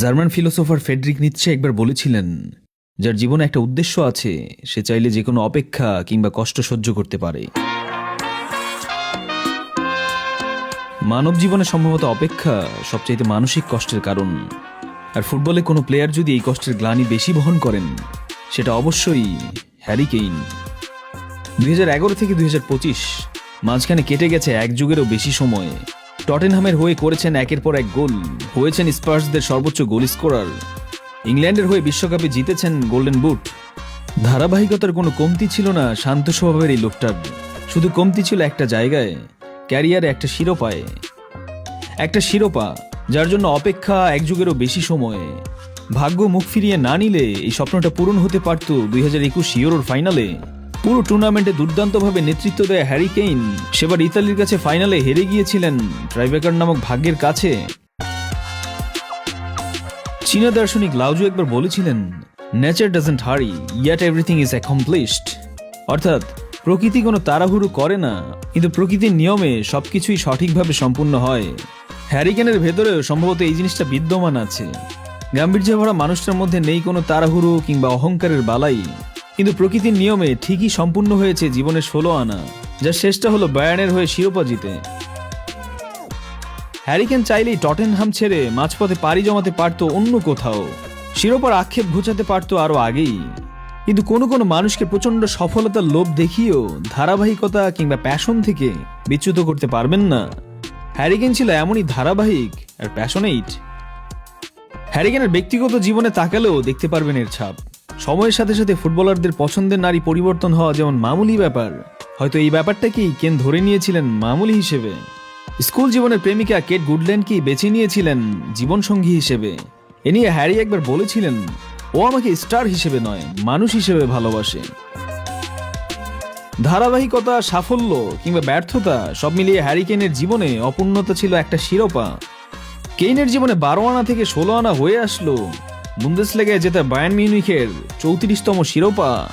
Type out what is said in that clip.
German philosopher Friedrich নিচ্ছে একবার বলেছিলেন, যার জীবনে একটা উদ্দেশ্য আছে, সে চাইলে যে কোনো অপেক্ষা কিংবা কষ্ট সহ্য করতে পারে। মানব জীবনে সম্ভবত অপেক্ষা সবচাইতে মানসিক কষ্টের কারণ। আর ফুটবলে কোনো প্লেয়ার যদি এই কষ্টের গ্লানি বেশি বহন করেন, সেটা অবশ্যই হ্যারি কেইন। দু হাজার এগারো থেকে দু হাজার পঁচিশ, মাঝখানে কেটে গেছে এক যুগেরও বেশি সময়ে। টটেনহামের হয়ে করেছেন একের পর এক গোল। হয়েছেন স্পার্সদের সর্বোচ্চ গোল স্কোরার। ইংল্যান্ডের হয়ে বিশ্বকাপে জিতেছেন গোল্ডেন বুট। ধারাবাহিকতার কোনো কমতি ছিল না শান্ত স্বভাবের এই লোকটার শুধু কমতি ছিল একটা জায়গায়, ক্যারিয়ারে একটা শিরোপায়। একটা শিরোপা, যার জন্য অপেক্ষা এক যুগেরও বেশি সময়। ভাগ্য মুখ ফিরিয়ে না নিলে এই স্বপ্নটা পূরণ হতে পারত দুই হাজার একুশ ইউরোর ফাইনালে। পুরো টুর্নামেন্টে দুর্দান্তভাবে নেতৃত্ব দেয় হ্যারি কেইন। সেবার ইতালির কাছে ফাইনালে হেরে গিয়েছিলেন ট্রাইবেকার নামক ভাগ্যের কাছে। চীনা দার্শনিক লাউজু একবার বলেছিলেন nature doesn't hurry yet everything is accomplished অর্থাৎ, প্রকৃতি কোনো তাড়াহুড়ো করে না, কিন্তু প্রকৃতির নিয়মে সবকিছুই সঠিকভাবে সম্পূর্ণ হয়। হ্যারিকেনের ভেতরেও সম্ভবত এই জিনিসটা বিদ্যমান আছে। গাম্ভীর্য ভরা মানুষটার মধ্যে নেই কোনো তাড়াহুড়ো কিংবা অহংকারের বালাই। কিন্তু প্রকৃতির নিয়মে ঠিকই সম্পূর্ণ হয়েছে জীবনের ষোলো আনা যার শেষটা হলো বায়ানের হয়ে শিরোপা জিতে। হ্যারিকেন চাইলেই টটেনহাম ছেড়ে মাঝপথে পাড়ি জমাতে পারত অন্য কোথাও, শিরোপার আক্ষেপ ঘুচাতে পারত আরও আগেই। কিন্তু কোনো কোনো মানুষকে প্রচণ্ড সফলতার লোভ দেখিয়েও ধারাবাহিকতা কিংবা প্যাশন থেকে বিচ্যুত করতে পারবেন না। হ্যারিকেন ছিল এমনই ধারাবাহিক আর প্যাশনেইট। হ্যারিকেনের ব্যক্তিগত জীবনে তাকালেও দেখতে পারবেন এর ছাপ। সময়ের সাথে সাথে ফুটবলারদের পছন্দের নারী পরিবর্তন হওয়া যেমন মামুলি ব্যাপার, হয়তো এই ব্যাপারটাকেই কেন ধরে নিয়েছিলেন মামুলি হিসেবে। স্কুল জীবনের প্রেমিকা কেট গুডল্যান্ডকেই বেছে নিয়েছিলেন জীবনসঙ্গী হিসেবে। এ নিয়ে হ্যারি একবার বলেছিলেন, ও আমাকে স্টার হিসেবে নয়, মানুষ হিসেবে ভালোবাসে। ধারাবাহিকতা, সাফল্য কিংবা ব্যর্থতা সব মিলিয়ে হ্যারিকেনের জীবনে অপূর্ণতা ছিল একটা শিরোপা। কেইনের জীবনে বারো আনা থেকে ষোলো আনা হয়ে আসলো। বুন্দেশ লেগে যেতে বায়ান মিউনিখের চৌত্রিশতম শিরোপা।